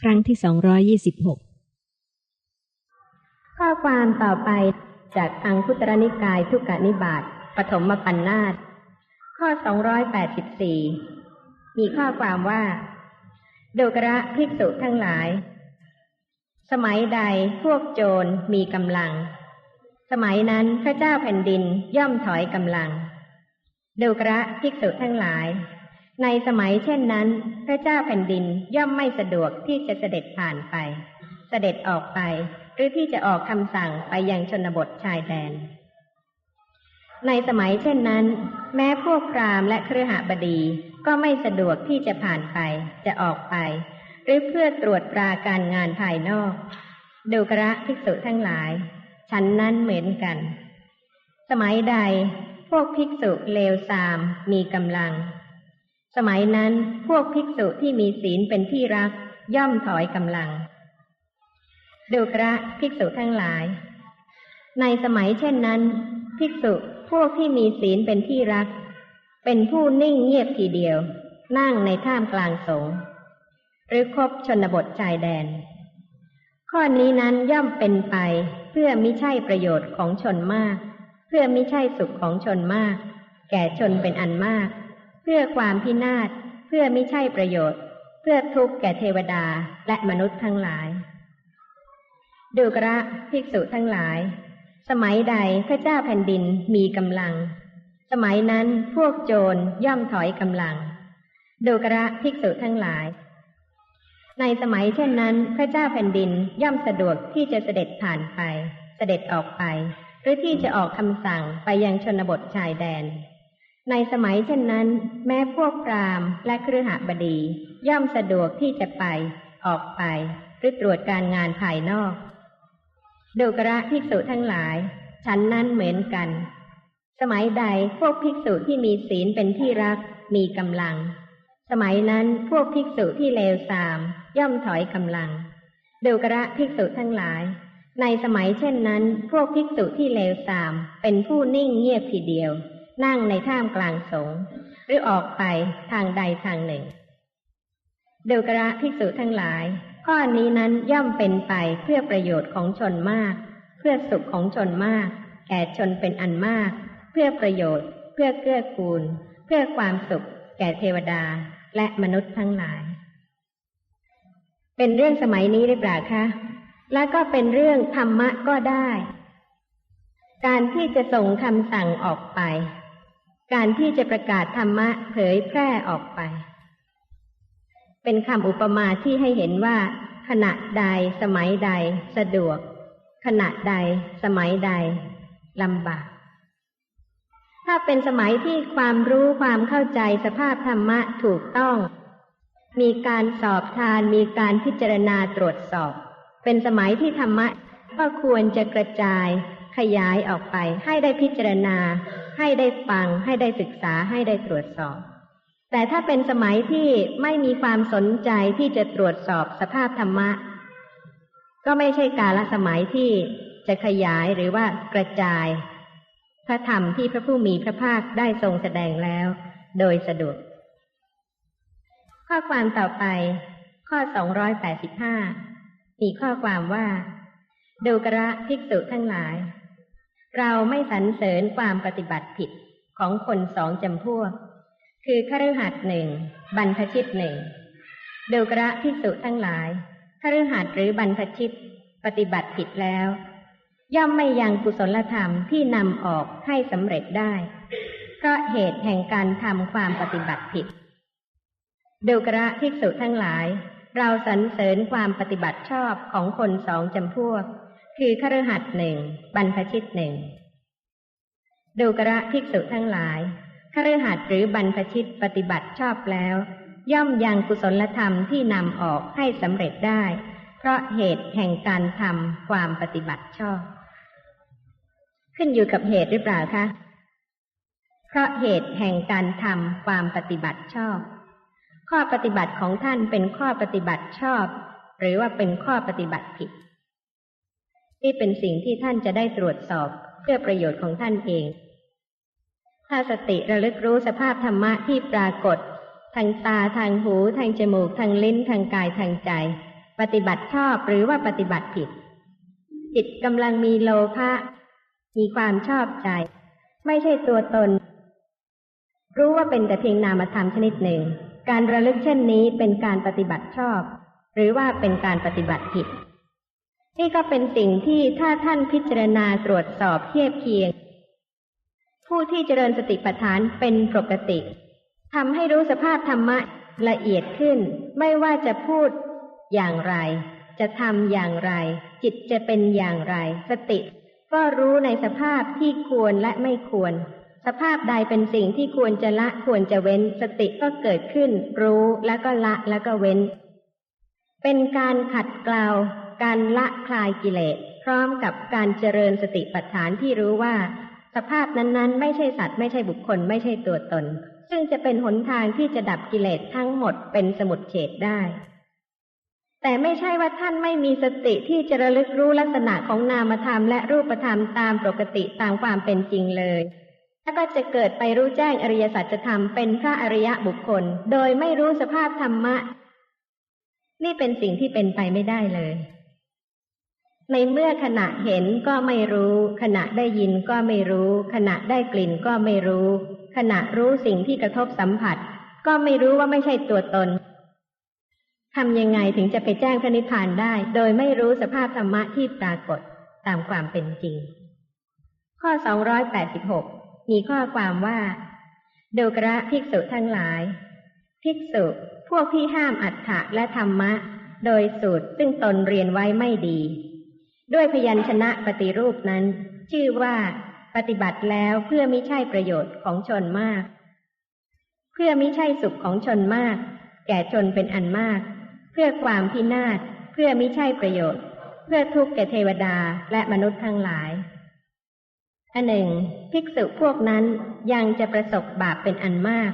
ครั้งที่สองร้อยยี่สิบหกข้อความต่อไปจากอังคุตรนิกายทุกกนิบาตปฐมปัญนาตข้อสองร้อยแปดสิบสี่มีข้อความว่าดูกระภิกษุทั้งหลาย สมัยใดพวกโจรมีกำลัง สมัยนั้นพระเจ้าแผ่นดินย่อมถอยกำลังดูกระภิกษุทั้งหลาย ในสมัยเช่นนั้น พระเจ้าแผ่นดินย่อมไม่สะดวกที่จะเสด็จผ่านไป เสด็จออกไป หรือที่จะออกคำสั่งไปยังชนบทชายแดน ในสมัยเช่นนั้น แม้พวกพราหมณ์และเครือหบดีก็ไม่สะดวกที่จะผ่านไป จะออกไป หรือเพื่อตรวจตราการงานภายนอกดูกระภิกษุทั้งหลายฉันนั้นเหมือนกัน สมัยใด พวกภิกษุเลวทรามมีกำลัง สมัยนั้นพวกภิกษุที่มีศีลเป็นที่รักย่อมถอยกำลัง ดูกระภิกษุทั้งหลาย ในสมัยเช่นนั้น ภิกษุพวกที่มีศีลเป็นที่รัก เป็นผู้นิ่งเงียบทีเดียว นั่งในท่ามกลางสงหรือคบชนบทชายแดน ข้อนี้นั้นย่อมเป็นไปเพื่อมิใช่ประโยชน์ของชนมาก เพื่อม่ใช่สุขของชนมาก แก่ชนเป็นอันมาก พื่อความพินาศ เพื่อไม่ใช่ประโยชน์ เพื่อทุกข์แก่เทวดาและมนุษย์ทั้งหลาย ดูกระภิกษุทั้งหลาย สมัยใดพระเจ้าแผ่นดินมีกำลัง สมัยนั้นพวกโจรย่อมถอยกำลัง ดูกระภิกษุทั้งหลาย ในสมัยเช่นนั้น พระเจ้าแผ่นดินย่อมสะดวกที่จะเสด็จผ่านไป เสด็จออกไป หรือที่จะออกคำสั่งไปยังชนบทชายแดน ในสมัยเช่นนั้น แม้พวกพราหมณ์และเครือหบดี ย่อมสะดวกที่จะไป ออกไป หรือตรวจการงานภายนอกดูกระภิกษุทั้งหลาย ฉันนั้นเหมือนกัน สมัยใดพวกภิกษุที่มีศีลเป็นที่รักมีกำลัง สมัยนั้นพวกภิกษุที่เลวทราม ย่อมถอยกำลังดูกระภิกษุทั้งหลาย ในสมัยเช่นนั้น พวกภิกษุที่เลวทราม เป็นผู้นิ่งเงียบทีเดียว นั่งในท่ามกลางสงฆ์หรือออกไปทางใดทางหนึ่งเดวกระภิกษุทั้งหลาย ข้อนี้นั้นย่อมเป็นไปเพื่อประโยชน์ของชนมาก เพื่อสุขของชนมาก แก่ชนเป็นอันมาก เพื่อประโยชน์ เพื่อเกื้อกูล เพื่อความสุข แก่เทวดาและมนุษย์ทั้งหลาย เป็นเรื่องสมัยนี้หรือเปล่าคะ และก็เป็นเรื่องธรรมะก็ได้ การที่จะส่งคำสั่งออกไป การที่จะประกาศธรรมะเผยแพร่ออกไป เป็นคำอุปมาที่ให้เห็นว่า ขณะใดสมัยใด สะดวก ขณะใด สมัยใดลำบาก ถ้าเป็นสมัยที่ความรู้ความเข้าใจสภาพธรรมะถูกต้อง มีการสอบทาน มีการพิจารณาตรวจสอบ เป็นสมัยที่ธรรมะก็ควรจะกระจายขยายออกไปให้ได้พิจารณา ให้ได้ฟัง ให้ได้ศึกษาให้ได้ตรวจสอบ แต่ถ้าเป็นสมัยที่ไม่มีความสนใจที่จะตรวจสอบสภาพธรรมะ ก็ไม่ใช่กาลสมัยที่จะขยายหรือว่ากระจาย พระธรรมที่พระผู้มีพระภาคได้ทรงแสดงแล้ว โดยสะดวก ข้อความต่อไป ข้อสองร้อยแปดสิบห้ามีข้อความว่าดูกระภิกษุทั้งหลาย เราไม่สรรเสริญความปฏิบัติผิดของคนสองจำพวก คือคฤหัสถ์หนึ่งบรรพชิตหนึ่งดูกระภิกษุทั้งหลายคฤหัสถ์หรือบรรพชิต ปฏิบัติผิดแล้ว ย่อมไม่ยังกุศลธรรมที่นำออกให้สำเร็จได้ เพราะเหตุแห่งการทำความปฏิบัติผิดดูกระภิกษุทั้งหลาย เราสรรเสริญความปฏิบัติชอบของคนสองจำพวก คือคฤหัสถ์หนึ่งบรรพชิตหนึ่งดูกระภิกษุทั้งหลายคฤหัสถ์หรือบรรพชิตปฏิบัติชอบแล้ว ย่อมยังกุศลธรรมที่นำออกให้สำเร็จได้ เพราะเหตุแห่งการทำความปฏิบัติชอบ ขึ้นอยู่กับเหตุหรือเปล่าคะ เพราะเหตุแห่งการทำความปฏิบัติชอบ ข้อปฏิบัติของท่านเป็นข้อปฏิบัติชอบ หรือว่าเป็นข้อปฏิบัติผิด นี่เป็นสิ่งที่ท่านจะได้ตรวจสอบเพื่อประโยชน์ของท่านเอง ถ้าสติระลึกรู้สภาพธรรมะที่ปรากฏ ทางตาทางหู ทางจมูก ทางลิ้น ทางกายทางใจ ปฏิบัติชอบหรือว่าปฏิบัติผิด จิตกำลังมีโลภะมีความชอบใจ ไม่ใช่ตัวตน รู้ว่าเป็นแต่เพียงนามธรรมชนิดหนึ่ง การระลึกเช่นนี้เป็นการปฏิบัติชอบ หรือว่าเป็นการปฏิบัติผิด นี่ก็เป็นสิ่งที่ถ้าท่านพิจารณาตรวจสอบเทียบเคียง ผู้ที่เจริญสติปัฏฐานเป็นปกติทำให้รู้สภาพธรรมะละเอียดขึ้น ไม่ว่าจะพูดอย่างไร จะทำอย่างไร จิตจะเป็นอย่างไร สติ ก็รู้ในสภาพที่ควรและไม่ควร สภาพใดเป็นสิ่งที่ควรจะละควรจะเว้น สติก็เกิดขึ้น รู้แล้วก็ละแล้วก็เว้น เป็นการขัดเกลา การละคลายกิเลส พร้อมกับการเจริญสติปัฏฐานที่รู้ว่า สภาพนั้นๆ ไม่ใช่สัตว์ไม่ใช่บุคคลไม่ใช่ตัวตน ซึ่งจะเป็นหนทางที่จะดับกิเลสทั้งหมดเป็นสมุดเฉดได้ แต่ไม่ใช่ว่าท่านไม่มีสติที่จะระลึกรู้ลักษณะของนามธรรมและรูปธรรมตามปกติตามความเป็นจริงเลยแล้วก็จะเกิดไปรู้แจ้งอริยสัจธรรมเป็นพระอริยะบุคคล โดยไม่รู้สภาพธรรมะ นี่เป็นสิ่งที่เป็นไปไม่ได้เลย ในเมื่อขณะเห็นก็ไม่รู้ ขณะได้ยินก็ไม่รู้ ขณะได้กลิ่นก็ไม่รู้ ขณะรู้สิ่งที่กระทบสัมผัส ก็ไม่รู้ว่าไม่ใช่ตัวตนทำยังไงถึงจะไปแจ้งพระนิพพานได้ โดยไม่รู้สภาพธรรมะที่ปรากฏตามความเป็นจริง ข้อ 286 มีข้อความว่าดูกระภิกษุทั้งหลาย ภิกษุพวกที่ห้ามอัฏฐะและธรรมะ โดยสูตรซึ่งตนเรียนไว้ไม่ดี ด้วยพยัญชนะปฏิรูปนั้น ชื่อว่าปฏิบัติแล้วเพื่อไม่ใช่ประโยชน์ของชนมาก เพื่อไม่ใช่สุขของชนมาก แก่ชนเป็นอันมาก เพื่อความพินาศเพื่อไม่ใช่ประโยชน์ เพื่อทุกข์แก่เทวดาและมนุษย์ทั้งหลายอันหนึ่งภิกษุพวกนั้นยังจะประสบบาปเป็นอันมาก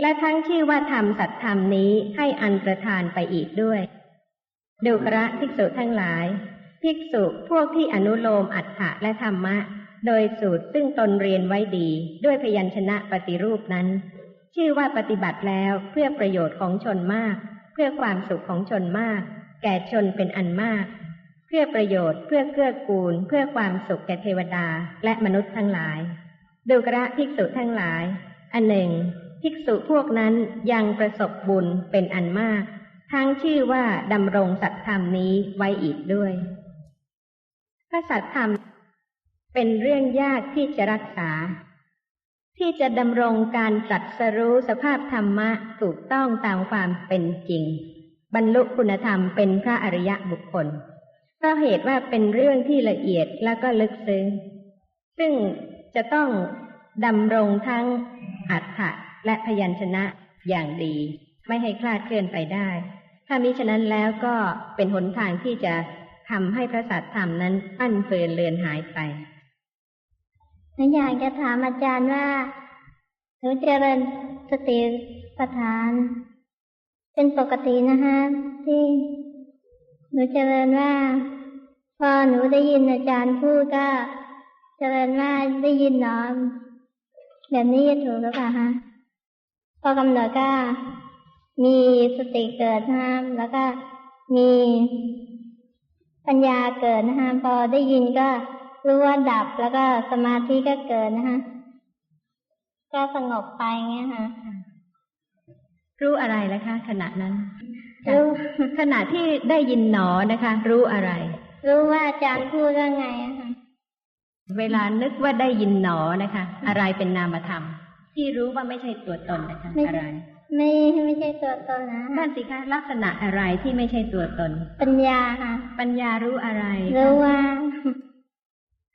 และทั้งชื่อว่าทำสัตธรรมนี้ให้อันประทานไปอีกด้วย ดูกระภิกษุทั้งหลาย ภิกษุพวกที่อนุโลมอัฏฐะและธรรมะ โดยสูตรซึ่งตนเรียนไว้ดีด้วยพยัญชนะปฏิรูปนั้น ชื่อว่าปฏิบัติแล้วเพื่อประโยชน์ของชนมาก เพื่อความสุขของชนมาก แก่ชนเป็นอันมาก เพื่อประโยชน์เพื่อเกื้อกูล เพื่อความสุขแก่เทวดาและมนุษย์ทั้งหลาย ดูกระภิกษุทั้งหลาย อันหนึ่ง ภิกษุพวกนั้นยังประสบบุญเป็นอันมาก ทั้งชื่อว่าดำรงสัตธรรมนี้ไว้อีกด้วย พระสัตธรรมเป็นเรื่องยากที่จะรักษา ที่จะดำรงการตรัสรู้สภาพธรรมะถูกต้องตามความเป็นจริง บรรลุคุณธรรมเป็นพระอริยะบุคคลเพราะเหตุว่าเป็นเรื่องที่ละเอียดแล้วก็ลึกซึ้ง ซึ่งจะต้องดำรงทั้งอัฏฐะและพยัญชนะอย่างดี ไม่ให้คลาดเคลื่อนไปได้ ถ้ามิฉะนั้นแล้วก็เป็นหนทางที่จะ ทำให้พระสัตธรรมนั้นอั้นเฟือนเลือนหายไปหนูอยากจะถามอาจารย์ว่าหนูเจริญสติปัฏฐาน เป็นปกตินะคะที่หนูเจริญว่าพอหนูได้ยินอาจารย์พูดก็เจริญว่าได้ยินหนอแบบนี้จะถูกหรือเปล่าคะพอกำหนดก็มีสติเกิดนะแล้วก็มี ปัญญาเกิดนะคะพอได้ยินก็รู้ว่าดับแล้วก็สมาธิก็เกิดนะคะก็สงบไปเงี้ยค่ะ รู้อะไรนะคะ ขณะนั้นรู้ขณะที่ได้ยินหนอนะคะ รู้อะไร รู้ว่าอาจารย์พูดว่าไงอะค่ะเวลานึกว่าได้ยินหนอนะคะ อะไรเป็นนามธรรม ที่รู้ว่าไม่ใช่ตัวตนนะคะไม่อะไร ไม่ไม่ใช่ตัวตนนะนั่นสิคะลักษณะอะไรที่ไม่ใช่ตัวตน ปัญญาค่ะ ปัญญารู้อะไรคะรู้ว่า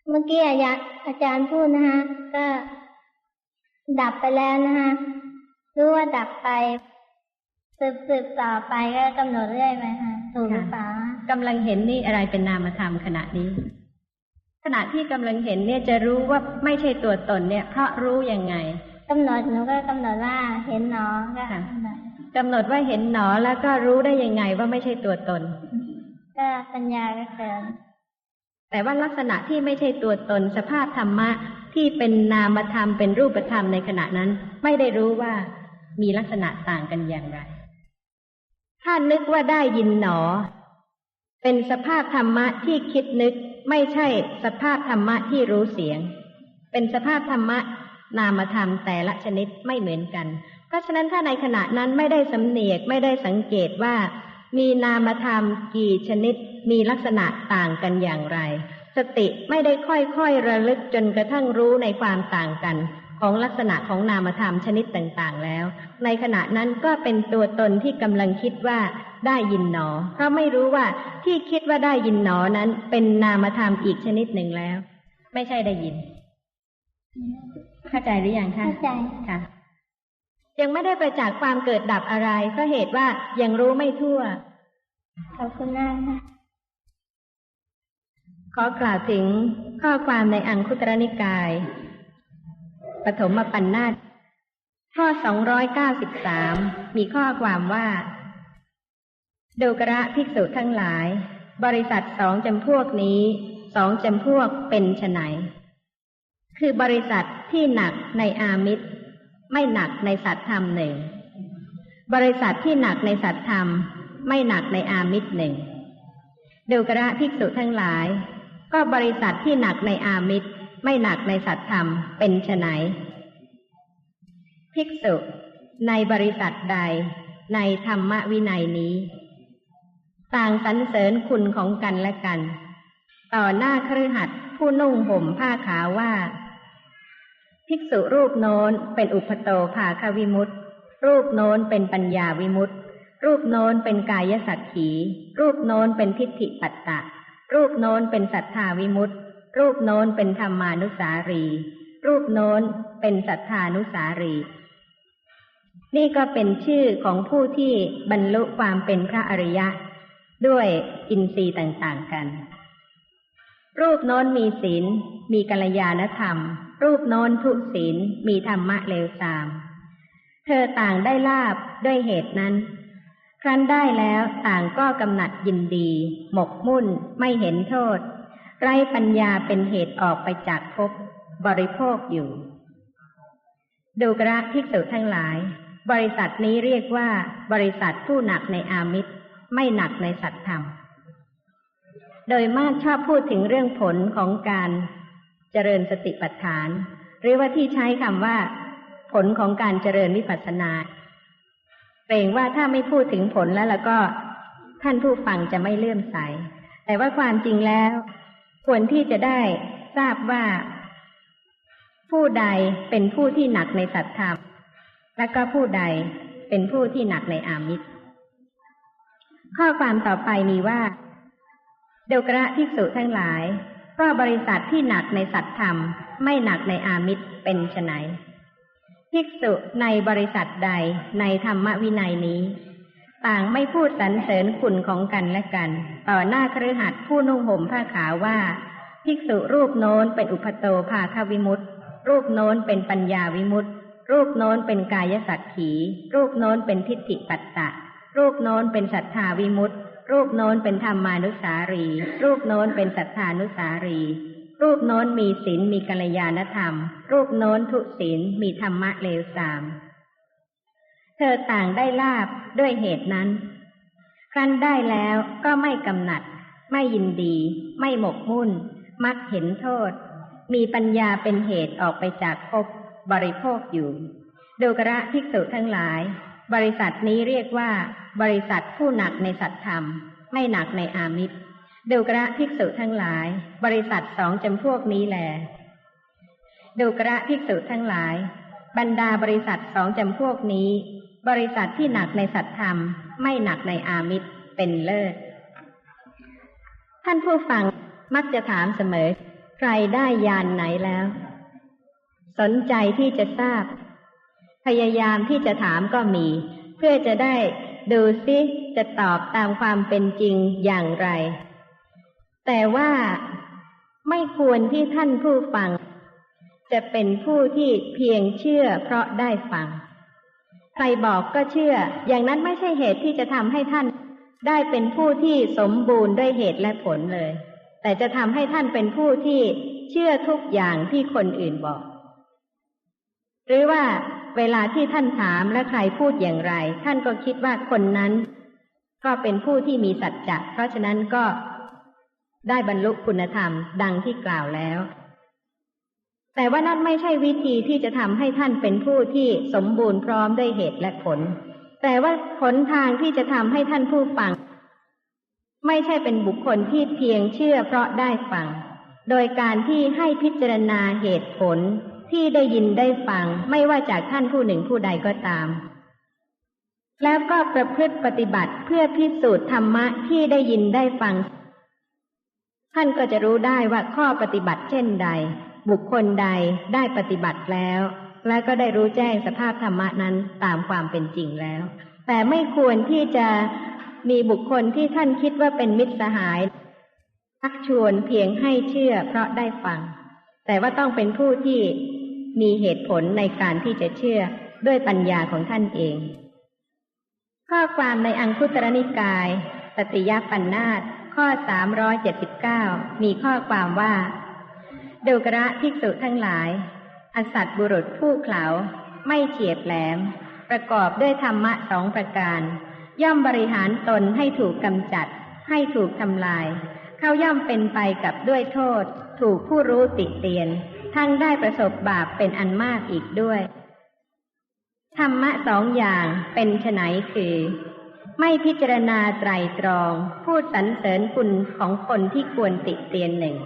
เมื่อกี้อาจารย์อาจารย์พูดนะคะก็ ดับไปแล้วนะคะรู้ว่าดับไปสืบสืบต่อไปก็กำหนดเรื่อยไปค่ะถูกหรือเปล่ากำลังเห็นนี่อะไรเป็นนามธรรมขณะนี้ ขณะที่กำลังเห็นเนี่ยจะรู้ว่าไม่ใช่ตัวตนเนี่ย เพราะรู้ยังไง กำหนดหนูก็กำหนดว่าเห็นหนอก็ค่ะกำหนดกำหนดว่าเห็นหนอแล้วก็รู้ได้ยังไงว่าไม่ใช่ตัวตน ก็ปัญญาก็เกิดแต่ว่าลักษณะที่ไม่ใช่ตัวตนสภาพธรรมะที่เป็นนามธรรมเป็นรูปธรรมในขณะนั้น ไม่ได้รู้ว่ามีลักษณะต่างกันอย่างไร ถ้านึกว่าได้ยินหนอ เป็นสภาพธรรมะที่คิดนึก ไม่ใช่สภาพธรรมะที่รู้เสียง เป็นสภาพธรรมะ นามธรรมแต่ละชนิดไม่เหมือนกัน เพราะฉะนั้นถ้าในขณะนั้นไม่ได้สำเนียกไม่ได้สังเกตว่า มีนามธรรมกี่ชนิด มีลักษณะต่างกันอย่างไร สติไม่ได้ค่อยๆระลึกจนกระทั่งรู้ในความต่างกัน ของลักษณะของนามธรรมชนิดต่างๆ แล้ว ในขณะนั้นก็เป็นตัวตนที่กำลังคิดว่าได้ยินหนอ เพราะไม่รู้ว่าที่คิดว่าได้ยินหนอนั้นเป็นนามธรรมอีกชนิดหนึ่งแล้ว ไม่ใช่ได้ยิน เข้าใจหรือยังคะเข้าใจค่ะ ยังไม่ได้ประจักษ์ความเกิดดับอะไรเพราะเหตุว่ายังรู้ไม่ทั่วขอบคุณมากค่ะขอกล่าวถึงข้อความในอังคุตรนิกาย ปฐมปัญนาตข้อ 293 มีข้อความว่าดูกระภิกษุทั้งหลาย บริษัทสองจำพวกนี้ สองจำพวกเป็นไฉน คือบริษัทที่หนักในอามิตร ไม่หนักในสัตธรรมหนึ่ง บริษัทที่หนักในสัตธรรม ไม่หนักในอามิตรหนึ่งดูกระภิกษุทั้งหลาย ก็บริษัทที่หนักในอามิตร ไม่หนักในสัตธรรมเป็นไฉนภิกษุ ในบริษัทใด ในธรรมวินัยนี้ ต่างสรรเสริญคุณของกันและกัน ต่อหน้าครือหัดผู้นุ่งห่มผ้าขาวว่า ภิกษุรูปโน้นเป็นอุปโตภาควิมุตติรูปโน้นเป็นปัญญาวิมุตติรูปโน้นเป็นกายสักขี รูปโน้นเป็นทิฏฐิปัตตะ รูปโน้นเป็นสัทธาวิมุตติรูปโน้นเป็นธรรมานุสารี รูปโน้นเป็นสัทธานุสารี นี่ก็เป็นชื่อของผู้ที่บรรลุความเป็นพระอริยะ ด้วยอินทรีย์ต่างๆกัน รูปโน้นมีศีล มีกัลยาณธรรม รูปโน้นทุศีลมีธรรมะเลวทราม เธอต่างได้ลาบด้วยเหตุนั้น ครั้นได้แล้วต่างก็กำหนัดยินดี หมกมุ่นไม่เห็นโทษ ไรปัญญาเป็นเหตุออกไปจากภพบริโภคอยู่ ดูกระภิกษุทั้งหลาย บริษัทนี้เรียกว่า บริษัทผู้หนักในอามิตร ไม่หนักในสัตธรรม โดยมากชอบพูดถึงเรื่องผลของการ เจริญสติปัฏฐาน หรือว่าที่ใช้คำว่า ผลของการเจริญวิปัสสนาเกรงว่าถ้าไม่พูดถึงผลแล้วแล้วก็ท่านผู้ฟังจะไม่เลื่อมใส แต่ว่าความจริงแล้ว ควรที่จะได้ทราบว่า ผู้ใดเป็นผู้ที่หนักในสัตธรรม และก็ผู้ใดเป็นผู้ที่หนักในอามิตร ข้อความต่อไปมีว่า เดกระภิกษุทั้งหลาย ก็บริษัทที่หนักในสัตธรรม ไม่หนักในอามิตรเป็นไฉนภิกษุในบริษัทใดในธรรมวินัยนี้ ต่างไม่พูดสรรเสริญคุณของกันและกัน ต่อหน้าครือหัดผู้นุ่งห่มผ้าขาวว่า ภิกษุรูปโน้นเป็นอุปโตภาควิมุตตรูปโน้นเป็นปัญญาวิมุตตรูปโน้นเป็นกายสักขี รูปโน้นเป็นทิฏฐิปัตตะ รูปโน้นเป็นสัทธาวิมุตติ รูปโน้นเป็นธรรมานุสารี รูปโน้นเป็นสัทธานุสารี รูปโน้นมีศีลมีกัลยาณธรรม รูปโน้นทุศีลมีธรรมะเลวสาม เธอต่างได้ลาบด้วยเหตุนั้น ครั้นได้แล้วก็ไม่กำหนัด ไม่ยินดี ไม่หมกมุ่น มักเห็นโทษ มีปัญญาเป็นเหตุออกไปจากภพบริโภคอยู่ดูกระภิกษุทั้งหลาย บริษัทนี้เรียกว่า บริษัทผู้หนักในสัตธรรม ไม่หนักในอามิตรดูกระภิกษุทั้งหลาย บริษัทสองจำพวกนี้แลดูกระภิกษุทั้งหลาย บรรดาบริษัทสองจำพวกนี้ บริษัทที่หนักในสัตธรรม ไม่หนักในอามิตรเป็นเลิศ ท่านผู้ฟังมักจะถามเสมอ ใครได้ยานไหนแล้ว สนใจที่จะทราบ พยายามที่จะถามก็มี เพื่อจะได้ ดูซิจะตอบตามความเป็นจริงอย่างไร แต่ว่าไม่ควรที่ท่านผู้ฟัง จะเป็นผู้ที่เพียงเชื่อเพราะได้ฟัง ใครบอกก็เชื่อ อย่างนั้นไม่ใช่เหตุที่จะทำให้ท่านได้เป็นผู้ที่สมบูรณ์ด้วยเหตุและผลเลย แต่จะทำให้ท่านเป็นผู้ที่เชื่อทุกอย่างที่คนอื่นบอก หรือว่า เวลาที่ท่านถามและใครพูดอย่างไร ท่านก็คิดว่าคนนั้น ก็เป็นผู้ที่มีสัจจะเพราะฉะนั้นก็ได้บรรลุคุณธรรมดังที่กล่าวแล้ว แต่ว่านั่นไม่ใช่วิธีที่จะทำให้ท่านเป็นผู้ที่สมบูรณ์พร้อมด้วยเหตุและผล แต่ว่าผลทางที่จะทำให้ท่านผู้ฟัง ไม่ใช่เป็นบุคคลที่เพียงเชื่อเพราะได้ฟัง โดยการที่ให้พิจารณาเหตุผล ที่ได้ยินได้ฟังไม่ว่าจากท่านผู้หนึ่งผู้ใดก็ตาม แล้วก็ประพฤติปฏิบัติเพื่อพิสูจน์ธรรมะที่ได้ยินได้ฟัง ท่านก็จะรู้ได้ว่าข้อปฏิบัติเช่นใด บุคคลใดได้ปฏิบัติแล้ว และก็ได้รู้แจ้งสภาพธรรมะนั้นตามความเป็นจริงแล้ว แต่ไม่ควรที่จะมีบุคคลที่ท่านคิดว่าเป็นมิตรสหายชักชวนเพียงให้เชื่อเพราะได้ฟัง แต่ว่าต้องเป็นผู้ที่ มีเหตุผลในการที่จะเชื่อด้วยปัญญาของท่านเอง ข้อความในอังคุตรนิกาย ปฏิยปัญนาตข้อ 379 มีข้อความว่าเดกระภิกษุทั้งหลาย อสัตบุรุษผู้เขลาไม่เฉียบแหลม ประกอบด้วยธรรมะสองประการ ย่อมบริหารตนให้ถูกกำจัด ให้ถูกทำลาย เขาย่อมเป็นไปกับด้วยโทษ ถูกผู้รู้ติเตียน ทั้งได้ประสบบาปเป็นอันมากอีกด้วย ธรรมะสองอย่างเป็นไฉนคือ ไม่พิจารณาไตรตรอง พูดสรรเสริญคุณของคนที่ควรติเตียนหนึ่ง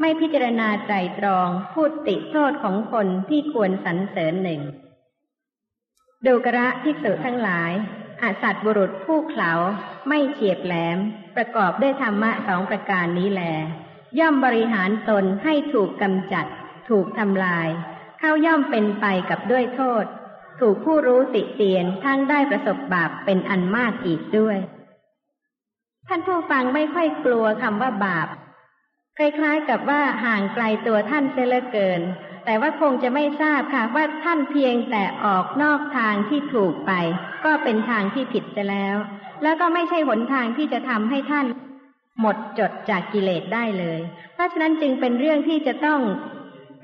ไม่พิจารณาไตรตรอง พูดติโทษของคนที่ควรสรรเสริญหนึ่งดูกระภิกษุทั้งหลายอาสัตบุรุษผู้เขลาไม่เฉียบแหลม ประกอบด้วยธรรมะสองประการนี้แล ย่อมบริหารตนให้ถูกกำจัด ถูกทำลาย เข้าย่อมเป็นไปกับด้วยโทษ ถูกผู้รู้ติเตียนทั้งได้ประสบบาปเป็นอันมากอีกด้วย ท่านผู้ฟังไม่ค่อยกลัวคำว่าบาป คล้ายๆกับว่าห่างไกลตัวท่านเสียเหลือเกิน แต่ว่าคงจะไม่ทราบค่ะว่าท่านเพียงแต่ออกนอกทางที่ถูกไป ก็เป็นทางที่ผิดจะแล้ว แล้วก็ไม่ใช่หนทางที่จะทำให้ท่านหมดจดจากกิเลสได้เลย เพราะฉะนั้นจึงเป็นเรื่องที่จะต้อง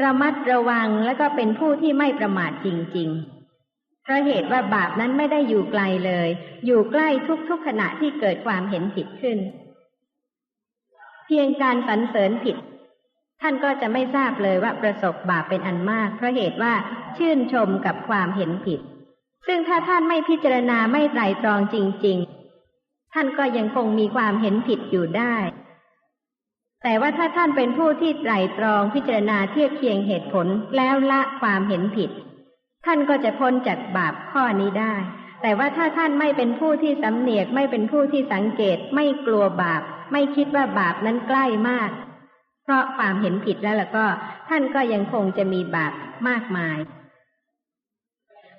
ระมัดระวังและก็เป็นผู้ที่ไม่ประมาทจริงๆ เพราะเหตุว่าบาปนั้นไม่ได้อยู่ไกลเลย อยู่ใกล้ทุกๆขณะที่เกิดความเห็นผิดขึ้น เพียงการสรรเสริญผิด ท่านก็จะไม่ทราบเลยว่าประสบบาปเป็นอันมาก เพราะเหตุว่าชื่นชมกับความเห็นผิด ซึ่งถ้าท่านไม่พิจารณาไม่ไตรตรองจริง ๆ ท่านก็ยังคงมีความเห็นผิดอยู่ได้ แต่ว่าถ้าท่านเป็นผู้ที่ไตรตรองพิจารณาเทียบเคียงเหตุผลแล้วละความเห็นผิด ท่านก็จะพ้นจากบาปข้อนี้ได้ แต่ว่าถ้าท่านไม่เป็นผู้ที่สำเนียกไม่เป็นผู้ที่สังเกตไม่กลัวบาป ไม่คิดว่าบาปนั้นใกล้มาก เพราะความเห็นผิดแล้วล่ะก็ ท่านก็ยังคงจะมีบาปมากมาย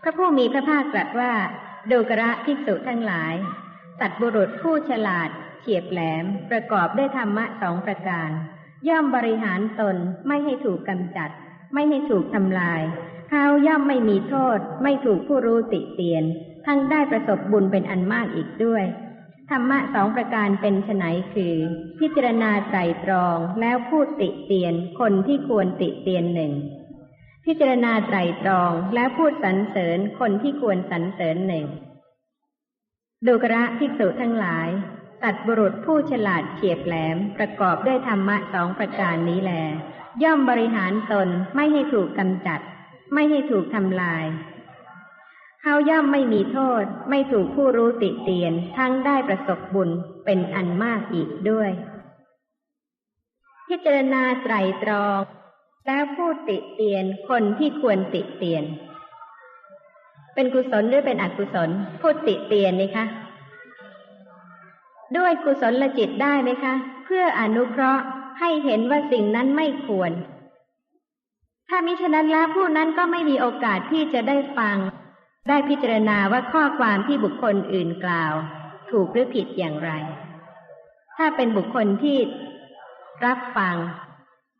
พระผู้มีพระภาคตรัสว่าดูกระภิกษุทั้งหลายสัตบุรุษผู้ฉลาด เฉียบแหลม ประกอบด้วยธรรมะสองประการ ย่อมบริหารตนไม่ให้ถูกกำจัด ไม่ให้ถูกทำลายเขาย่อมไม่มีโทษ ไม่ถูกผู้รู้ติเตียน ทั้งได้ประสบบุญเป็นอันมากอีกด้วย ธรรมะสองประการเป็นไฉนคือ พิจารณาไตรตรองแล้วพูดติเตียน คนที่ควรติเตียนหนึ่งพิจารณาไตรตรองแล้วพูดสรรเสริญคนที่ควรสรรเสริญหนึ่งดูกระภิกษุทั้งหลาย ตัดบุรุษผู้ฉลาดเฉียบแหลมประกอบด้วยธรรมะสองประการนี้แล ย่อมบริหารตนไม่ให้ถูกกำจัด ไม่ให้ถูกทำลายเขาย่อมไม่มีโทษ ไม่ถูกผู้รู้ติเตียน ทั้งได้ประสบบุญเป็นอันมากอีกด้วย พิจารณาไตรตรอง แล้วพูดติเตียนคนที่ควรติเตียน เป็นกุศลหรือเป็นอกุศลพูดติเตียนนี่คะ ด้วยกุศลจิตได้ไหมคะ เพื่ออนุเคราะห์ให้เห็นว่าสิ่งนั้นไม่ควร ถ้ามิฉะนั้นแล้วผู้นั้นก็ไม่มีโอกาสที่จะได้ฟัง ได้พิจารณาว่าข้อความที่บุคคลอื่นกล่าว ถูกหรือผิดอย่างไร ถ้าเป็นบุคคลที่รับฟัง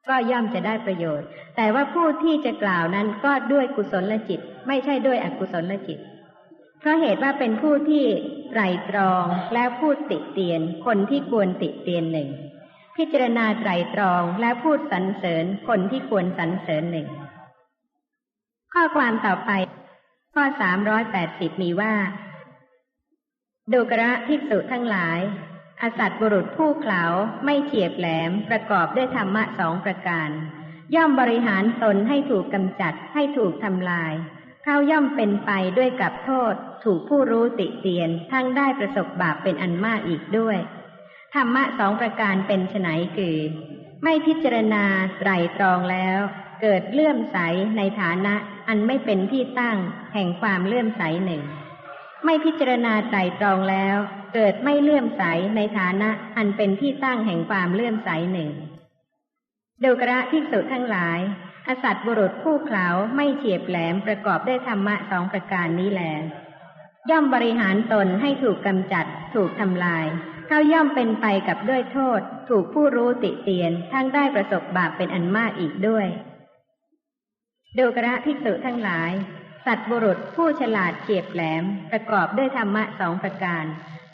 ก็ย่อมจะได้ประโยชน์ แต่ว่าผู้ที่จะกล่าวนั้นก็ด้วยกุศลจิต ไม่ใช่ด้วยอกุศลจิต เพราะเหตุว่าเป็นผู้ที่ไตรตรองแล้วพูดติเตียน คนที่ควรติเตียนหนึ่ง พิจารณาไตรตรองและพูดสรรเสริญคนที่ควรสรรเสริญหนึ่ง ข้อความต่อไป ข้อสามร้อยแปดสิบมีว่า ดูกระภิกษุทั้งหลาย อสัตบุรุษผู้เขลาไม่เฉียบแหลมประกอบด้วยธรรมะสองประการ ย่อมบริหารตนให้ถูกกำจัดให้ถูกทำลาย เข้าย่อมเป็นไปด้วยกับโทษ ถูกผู้รู้ติเตียน ทั้งได้ประสบบาปเป็นอันมากอีกด้วย ธรรมะสองประการเป็นไฉนคือ ไม่พิจารณาไตรตรองแล้ว เกิดเลื่อมใสในฐานะอันไม่เป็นที่ตั้ง แห่งความเลื่อมใสหนึ่ง ไม่พิจารณาไตรตรองแล้ว เกิดไม่เลื่อมใสในฐานะอันเป็นที่ตั้งแห่งความเลื่อมใสหนึ่งดูกระภิกษุทั้งหลาย อสัตบุรุษผู้ขลาไม่เฉียบแหลมประกอบด้วยธรรมะสองประการนี้แล ย่อมบริหารตนให้ถูกกำจัด ถูกทำลาย เขาย่อมเป็นไปกับด้วยโทษ ถูกผู้รู้ติเตียน ทั้งได้ประสบบาปเป็นอันมากอีกด้วยดูกระภิกษุทั้งหลาย สัตว์บุรุษผู้ฉลาดเฉียบแหลม ประกอบด้วยธรรมะสองประการ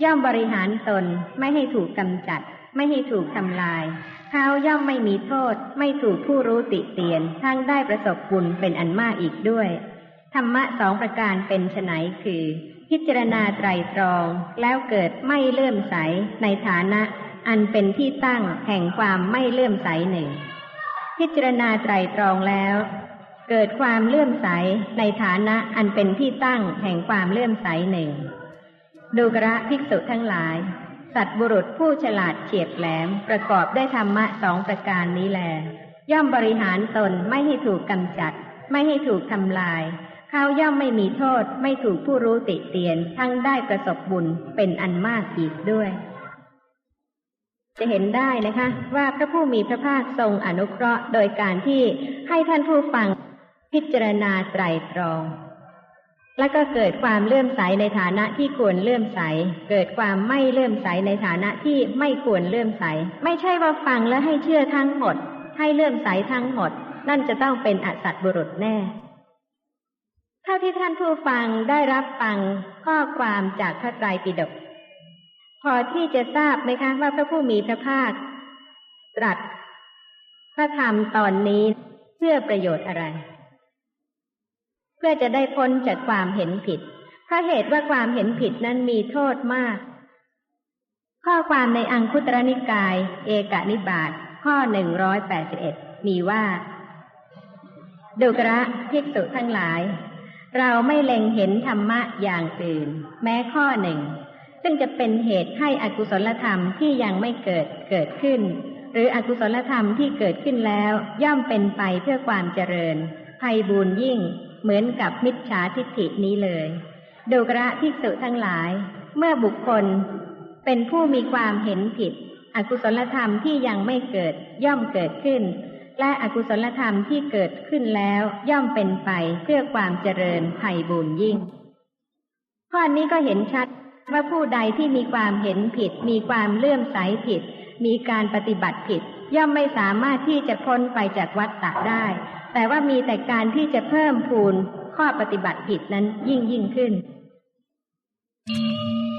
ย่อมบริหารตนไม่ให้ถูกกำจัด ไม่ให้ถูกทำลาย เขาย่อมไม่มีโทษ ไม่ถูกผู้รู้ติเตียน ทั้งได้ประสบบุญเป็นอันมากอีกด้วย ธรรมะสองประการเป็นไฉนคือ พิจารณาไตรตรอง แล้วเกิดไม่เลื่อมใสในฐานะ อันเป็นที่ตั้งแห่งความไม่เลื่อมใสหนึ่ง พิจารณาไตรตรองแล้ว เกิดความเลื่อมใสในฐานะอันเป็นที่ตั้งแห่งความเลื่อมใสหนึ่งดูกระภิกษุทั้งหลาย สัตบุรุษผู้ฉลาดเฉียบแหลมประกอบด้วยธรรมะสองประการนี้แล ย่อมบริหารตนไม่ให้ถูกกำจัด ไม่ให้ถูกทำลาย เขาย่อมไม่มีโทษ ไม่ถูกผู้รู้ติเตียน ทั้งได้ประสบบุญเป็นอันมากอีกด้วย จะเห็นได้นะคะ ว่าพระผู้มีพระภาคทรงอนุเคราะห์โดยการที่ให้ท่านผู้ฟังพิจารณาไตรตรอง แล้วก็เกิดความเลื่อมใสในฐานะที่ควรเลื่อมใส เกิดความไม่เลื่อมใสในฐานะที่ไม่ควรเลื่อมใส ไม่ใช่ว่าฟังแล้วให้เชื่อทั้งหมด ให้เลื่อมใสทั้งหมด นั่นจะต้องเป็นอสัตบุรุษแน่ เท่าที่ท่านผู้ฟังได้รับฟังข้อความจากพระไตรปิฎก พอที่จะทราบไหมคะว่าพระผู้มีพระภาค ตรัสพระธรรมตอนนี้เพื่อประโยชน์อะไร พื่อจะได้พ้นจากความเห็นผิดเพราะเหตุว่าความเห็นผิดนั้นมีโทษมาก ข้อความในอังคุตรนิกาย เอกนิบาตข้อหนึ่งร้อยแปดสิบเอ็ดมีว่าดูกระภิกษุทั้งหลาย เราไม่เล็งเห็นธรรมะอย่างอื่น แม้ข้อหนึ่ง ซึ่งจะเป็นเหตุให้อกุศลธรรมที่ยังไม่เกิดเกิดขึ้น หรืออกุศลธรรมที่เกิดขึ้นแล้ว ย่อมเป็นไปเพื่อความเจริญภัยบูญยิ่ง เหมือนกับมิจฉาทิฏฐินี้เลยดูกระภิกษุทั้งหลาย เมื่อบุคคลเป็นผู้มีความเห็นผิด อกุศลธรรมที่ยังไม่เกิดย่อมเกิดขึ้น และอกุศลธรรมที่เกิดขึ้นแล้วย่อมเป็นไปเพื่อความเจริญภัยบุญยิ่ง ข้อนี้ก็เห็นชัดว่าผู้ใดที่มีความเห็นผิด มีความเลื่อมใสผิด มีการปฏิบัติผิด ย่อมไม่สามารถที่จะพ้นไปจากวัฏฏะได้ แต่ว่ามีแต่การที่จะเพิ่มพูนข้อปฏิบัติผิดนั้นยิ่งยิ่งขึ้น Thank you.